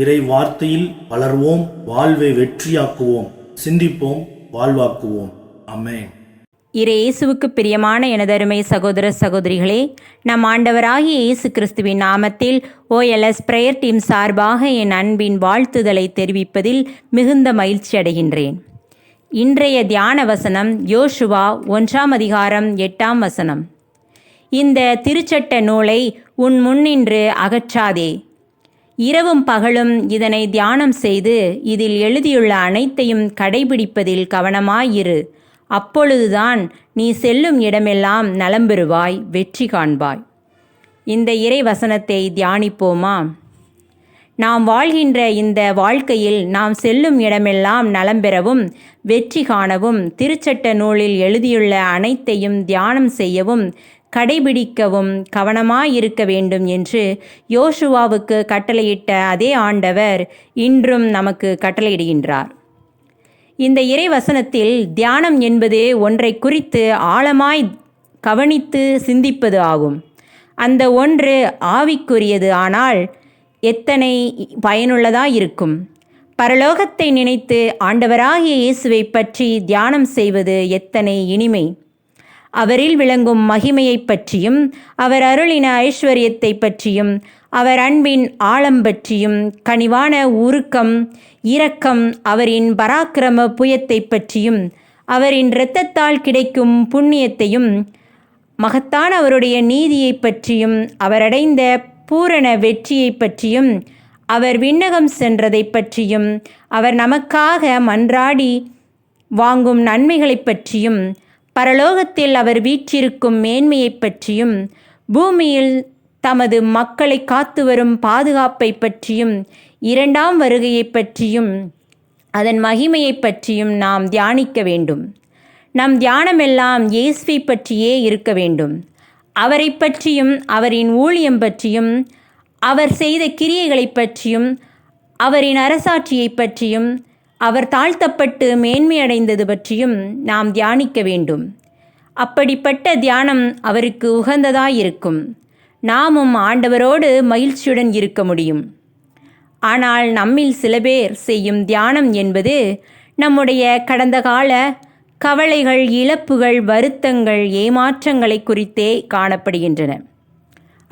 இறை வார்த்தையில் வளர்வோம் வாழ்வை வெற்றியாக்குவோம் சிந்திப்போம் வாழ்வாக்குவோம். அமேன் இறை இயேசுவுக்கு பிரியமான எனதருமை சகோதர சகோதரிகளே நம் ஆண்டவராகிய இயேசு கிறிஸ்துவின் நாமத்தில் ஓஎல்எஸ் பிரேயர் டீம் சார்பாக என் அன்பின் வாழ்த்துதலை தெரிவிப்பதில் மிகுந்த மகிழ்ச்சி அடைகின்றேன். இன்றைய தியான வசனம் யோசுவா ஒன்றாம் அதிகாரம் எட்டாம் வசனம். இந்த திருச்சட்ட நூலை உன் முன்னின்று அகற்றாதே இரவும் பகலும் இதனை தியானம் செய்து இதில் எழுதியுள்ள அனைத்தையும் கடைபிடிப்பதில் கவனமாயிரு. அப்பொழுதுதான் நீ செல்லும் இடமெல்லாம் நலம் பெறுவாய் வெற்றி காண்பாய். இந்த இறை வசனத்தை தியானிப்போமா? நாம் வாழ்கின்ற இந்த வாழ்க்கையில் நாம் செல்லும் இடமெல்லாம் நலம் பெறவும் வெற்றி காணவும் திருச்சட்ட நூலில் எழுதியுள்ள அனைத்தையும் தியானம் செய்யவும் கடைபிடிக்கவும் கவனமாயிருக்க வேண்டும் என்று யோசுவாவுக்கு கட்டளையிட்ட அதே ஆண்டவர் இன்றும் நமக்கு கட்டளையிடுகின்றார். இந்த இறை வசனத்தில் தியானம் என்பது ஒன்றை குறித்து ஆழமாய் கவனித்து சிந்திப்பது ஆகும். அந்த ஒன்று ஆவிக்குரியது ஆனால் எத்தனை பயனுள்ளதாக இருக்கும். பரலோகத்தை நினைத்து ஆண்டவராகிய இயேசுவை பற்றி தியானம் செய்வது எத்தனை இனிமை. அவரில் விளங்கும் மகிமையைப் பற்றியும் அவர் அருளின ஐஸ்வர்யத்தை பற்றியும் அவர் அன்பின் ஆழம் பற்றியும் கனிவான உருக்கம் இரக்கம் அவரின் பராக்கிரம புயத்தை பற்றியும் அவரின் இரத்தத்தால் கிடைக்கும் புண்ணியத்தையும் மகத்தான அவருடைய நீதியை பற்றியும் அவரடைந்த பூரண வெற்றியை பற்றியும் அவர் விண்ணகம் சென்றதை பற்றியும் அவர் நமக்காக மன்றாடி வாங்கும் நன்மைகளைப் பற்றியும் பரலோகத்தில் அவர் வீற்றிருக்கும் மேன்மையைப் பற்றியும் பூமியில் தமது மக்களை காத்து வரும் பாதுகாப்பை பற்றியும் இரண்டாம் வருகையைப் பற்றியும் அதன் மகிமையைப் பற்றியும் நாம் தியானிக்க வேண்டும். நம் தியானமெல்லாம் இயேசுவை பற்றியே இருக்க வேண்டும். அவரை பற்றியும் அவரின் ஊழியம் பற்றியும் அவர் செய்த கிரியைகளைப் பற்றியும் அவரின் அரசாட்சியை பற்றியும் அவர் தாழ்த்தப்பட்டு மேன்மையடைந்தது பற்றியும் நாம் தியானிக்க வேண்டும். அப்படிப்பட்ட தியானம் அவருக்கு உகந்ததாயிருக்கும். நாமும் ஆண்டவரோடு மகிழ்ச்சியுடன் இருக்க முடியும். ஆனால் நம்மில் சில பேர் செய்யும் தியானம் என்பது நம்முடைய கடந்த கால கவலைகள் இழப்புகள் வருத்தங்கள் ஏமாற்றங்களை குறித்தே காணப்படுகின்றன.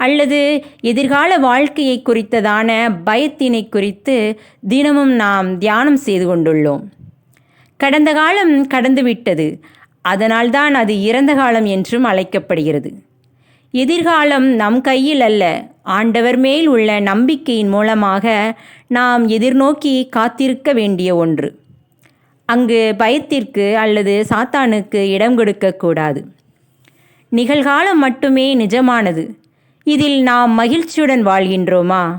அல்லது எதிர்கால வாழ்க்கையை குறித்ததான பயத்தினை குறித்து தினமும் நாம் தியானம் செய்து கொண்டுள்ளோம். கடந்த காலம் கடந்துவிட்டது. அதனால்தான் அது இறந்த காலம் என்றும் அழைக்கப்படுகிறது. எதிர்காலம் நம் கையில் அல்ல. ஆண்டவர் மேல் உள்ள நம்பிக்கையின் மூலமாக நாம் எதிர்நோக்கி காத்திருக்க வேண்டிய ஒன்று. அங்கு பயத்திற்கு அல்லது சாத்தானுக்கு இடம் கொடுக்கக்கூடாது நிகழ்காலம் மட்டுமே நிஜமானது. இதில் நாம் மகிழ்ச்சியுடன் வாழ்கின்றோமா?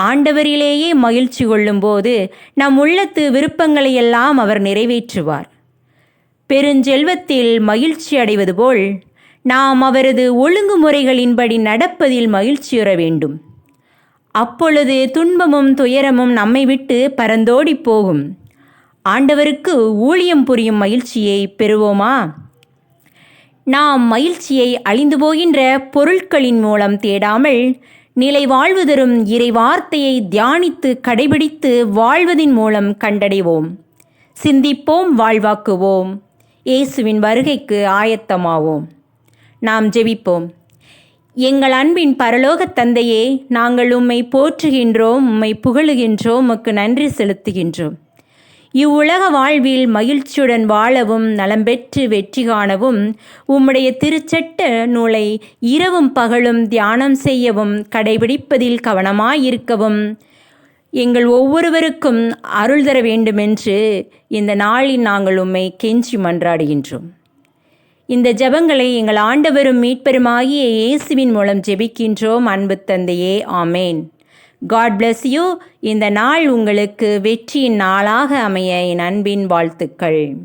ஆண்டவரிலேயே மகிழ்ச்சி கொள்ளும்போது நம் உள்ளத்து விருப்பங்களையெல்லாம் அவர் நிறைவேற்றுவார். பெருஞ்செல்வத்தில் மகிழ்ச்சி அடைவது போல் நாம் அவரது ஒழுங்குமுறைகளின்படி நடப்பதில் மகிழ்ச்சியுற வேண்டும். அப்பொழுது துன்பமும் துயரமும் நம்மை விட்டு பரந்தோடி போகும். ஆண்டவருக்கு ஊழியம் புரியும் மகிழ்ச்சியை பெறுவோமா? நாம் மகிழ்ச்சியை அழிந்து போகின்ற பொருட்களின் மூலம் தேடாமல் நிலை வாழ்வு தரும் இறை வார்த்தையை தியானித்து கடைபிடித்து வாழ்வதின் மூலம் கண்டடைவோம். சிந்திப்போம் வாழ்வாக்குவோம். இயேசுவின் வருகைக்கு ஆயத்தமாவோம். நாம் ஜெபிப்போம். எங்கள் அன்பின் பரலோகத் தந்தையே நாங்கள் உம்மை போற்றுகின்றோம் உம்மை புகழுகின்றோம் உமக்கு நன்றி செலுத்துகின்றோம். இவ்வுலக வாழ்வில் மகிழ்ச்சியுடன் வாழவும் நலம் பெற்று வெற்றி காணவும் உம்முடைய திருச்சட்ட நூலை இரவும் பகலும் தியானம் செய்யவும் கடைபிடிப்பதில் கவனமாயிருக்கவும். எங்கள் ஒவ்வொருவருக்கும் அருள் தர வேண்டுமென்று இந்த நாளில் நாங்கள் உம்மை கெஞ்சி மன்றாடுகின்றோம். இந்த ஜெபங்களை எங்கள் ஆண்டவரும் மீட்பெருமாகிய இயேசுவின் மூலம் ஜெபிக்கின்றோம். அன்பு தந்தையே ஆமேன். காட் பிளஸ் யூ இந்த நாள் உங்களுக்கு வெற்றியின் நாளாக அமைய என் அன்பின் வாழ்த்துக்கள்.